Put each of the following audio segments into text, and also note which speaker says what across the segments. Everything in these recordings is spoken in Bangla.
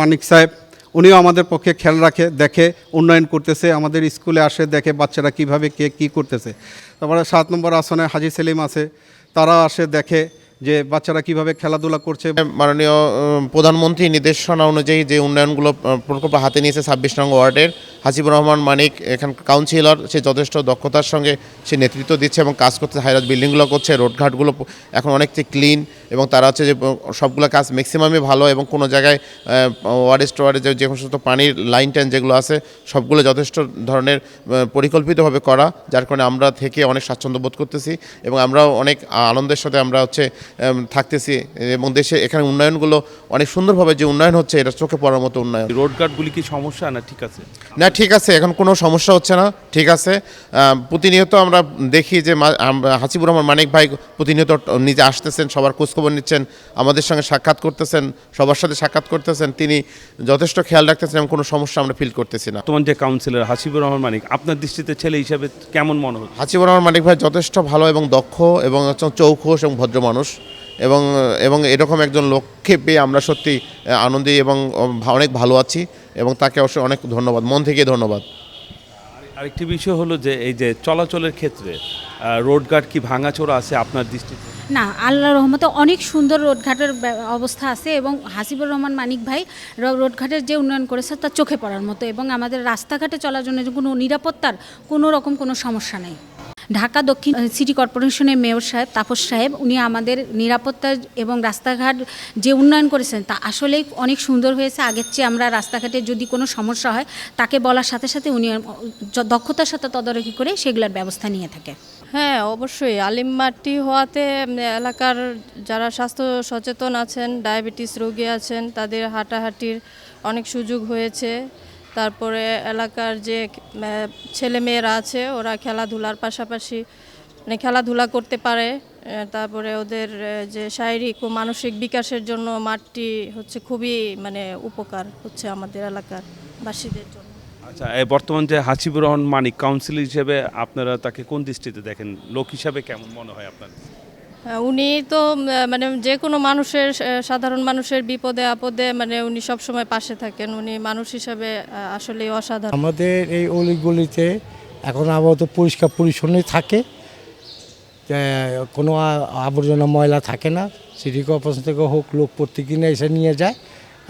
Speaker 1: মানিক সাহেব, উনিও আমাদের পক্ষে খেয়াল রাখে, দেখে, উন্নয়ন করতেছে, আমাদের স্কুলে আসে, দেখে বাচ্চারা কীভাবে কে কী করতেছে। তারপরে সাত নম্বর আসনে হাজি সেলিম আছে, তারা আসে, দেখে যে বাচ্চারা কীভাবে খেলাধুলা করছে।
Speaker 2: মাননীয় প্রধানমন্ত্রী নির্দেশনা অনুযায়ী যে উন্নয়নগুলো প্রকল্প হাতে নিয়েছে ছাব্বিশ নং ওয়ার্ডের হাসিবুর রহমান মানিক এখান কাউন্সিলর সে যথেষ্ট দক্ষতার সঙ্গে সে নেতৃত্ব দিচ্ছে এবং কাজ করতে হাইরাজ বিল্ডিংগুলো করছে রোডঘাটগুলো এখন অনেকটা ক্লিন এবং তারা হচ্ছে যে সবগুলো কাজ ম্যাক্সিমামই ভালো এবং কোনো জায়গায় ওয়ার্ডে স্টোয়ারে যে যে সমস্ত পানির লাইন টাইন যেগুলো আছে সবগুলো যথেষ্ট ধরনের পরিকল্পিতভাবে করা যার কারণে আমরা থেকে অনেক স্বাচ্ছন্দ্য বোধ করতেছি এবং আমরাও অনেক আনন্দের সাথে আমরা হচ্ছে থাকতেছি এবং দেশে এখানে উন্নয়নগুলো অনেক সুন্দরভাবে যে উন্নয়ন হচ্ছে এটা চোখে পড়ার মতো উন্নয়ন।
Speaker 3: রোডঘাটগুলি কি সমস্যা না ঠিক আছে?
Speaker 2: না ঠিক আছে এখন কোনো সমস্যা হচ্ছে না ঠিক আছে। প্রতিনিয়ত আমরা দেখি যে হাসিবুর রহমান মানিক ভাই প্রতিনিয়ত নিজে আসতেছেন সবার খোঁজখবর নিচ্ছেন আমাদের সঙ্গে সাক্ষাৎ করতেছেন সবার সাথে সাক্ষাৎ করতেছেন তিনি যথেষ্ট খেয়াল রাখতেছেন এবং কোনো সমস্যা আমরা ফিল করতেছি না।
Speaker 3: তোমার যে কাউন্সিলর হাসিবুর রহমান মানিক আপনার দৃষ্টিতে ছেলে হিসাবে কেমন মনে হচ্ছে?
Speaker 2: হাসিবুর রহমান মানিক ভাই যথেষ্ট ভালো এবং দক্ষ এবং চৌখোশ এবং ভদ্র মানুষ। এবং এবং এরকম একজন লোককে পেয়ে আমরা সত্যি আনন্দী এবং অনেক ভালো আছি এবং তাকে অবশ্যই অনেক ধন্যবাদ মন থেকে ধন্যবাদ।
Speaker 3: আরেকটি বিষয় হলো যে এই যে চলাচলের ক্ষেত্রে রোডঘাট কি ভাঙাচোরা আছে আপনার দৃষ্টিতে?
Speaker 4: না আল্লাহ রহমতে অনেক সুন্দর রোডঘাটের অবস্থা আছে এবং হাসিবুর রহমান মানিক ভাই রোডঘাটের যে উন্নয়ন করেছে তা চোখে পড়ার মতো এবং আমাদের রাস্তাঘাটে চলার জন্য যে কোনো নিরাপত্তার কোনো রকম কোনো সমস্যা নেই। ঢাকা দক্ষিণ সিটি কর্পোরেশনের মেয়র সাহেব, তাপস সাহেব, উনি আমাদের নিরাপত্তা এবং রাস্তাঘাট যে উন্নয়ন করেছেন, তা আসলেই অনেক সুন্দর হয়েছে। আগের চেয়ে আমরা রাস্তাঘাটে যদি কোনো সমস্যা হয়, তাকে বলার সাথে সাথে উনি দক্ষতার সাথে তদারকি করে সেগুলোর ব্যবস্থা নিয়ে থাকে।
Speaker 5: হ্যাঁ অবশ্যই। আলিম মাটি হওয়াতে এলাকার যারা স্বাস্থ্য সচেতন আছেন, ডায়াবেটিস রোগী আছেন, তাদের হাঁটাহাঁটির অনেক সুযোগ হয়েছে। তারপরে এলাকার যে আহ, ছেলেমেয়েরা আছে ওরা খেলাধুলার পাশাপাশি মানে খেলাধুলা করতে পারে তারপরে ওদের যে শারীরিক ও মানসিক বিকাশের জন্য মাঠটি হচ্ছে খুবই মানে উপকার হচ্ছে আমাদের এলাকার বাসীদের জন্য।
Speaker 3: আচ্ছা বর্তমান যে হাসিবুর রহমান মানিক কাউন্সিল হিসেবে আপনারা তাকে কোন দৃষ্টিতে দেখেন? লোক হিসাবে কেমন মনে হয় আপনার?
Speaker 5: উনি তো মানে যে কোনো মানুষের সাধারণ মানুষের বিপদে আপদে মানে উনি সবসময় পাশে থাকেন। উনি মানুষ হিসাবে আসলে অসাধারণ।
Speaker 6: আমাদের এই অলিগলিতে এখন আপাতত পরিষ্কার পরিচ্ছন্নই থাকে। কোনো আবর্জনা ময়লা থাকে না। সিটি কর্পোরেশন থেকে হোক লোক প্রত্যেকদিনে এসে নিয়ে যায়।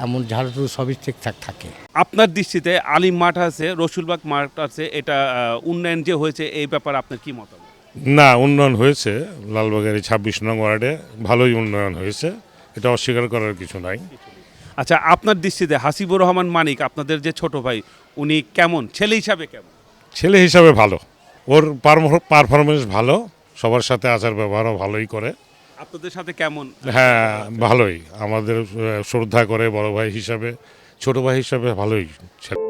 Speaker 6: এমন ঝাড়ু সবই ঠিকঠাক থাকে।
Speaker 3: আপনার দৃষ্টিতে আলিম মাঠ আছে রসুলবাগ মাঠ আছে এটা উন্নয়ন যে হয়েছে এই ব্যাপারে আপনার কি মতামত?
Speaker 7: না উন্নয়ন হয়েছে। লালবাগের ছাব্বিশ নং ওয়ার্ডে ভালোই উন্নয়ন হয়েছে। এটা অস্বীকার করার কিছু নাই।
Speaker 3: আচ্ছা আপনার দৃষ্টিতে হাসিবুর রহমান মানিক আপনাদের যে ছোট ভাই উনি কেমন? ছেলে হিসাবে কেমন?
Speaker 7: ছেলে হিসাবে ভালো। ওর পারফরমেন্স ভালো। সবার সাথে আচার ব্যবহারও ভালোই করে।
Speaker 3: আপনাদের সাথে কেমন?
Speaker 7: হ্যাঁ ভালোই। আমাদের শ্রদ্ধা করে বড় ভাই হিসাবে ছোট ভাই হিসাবে ভালোই ছেলে।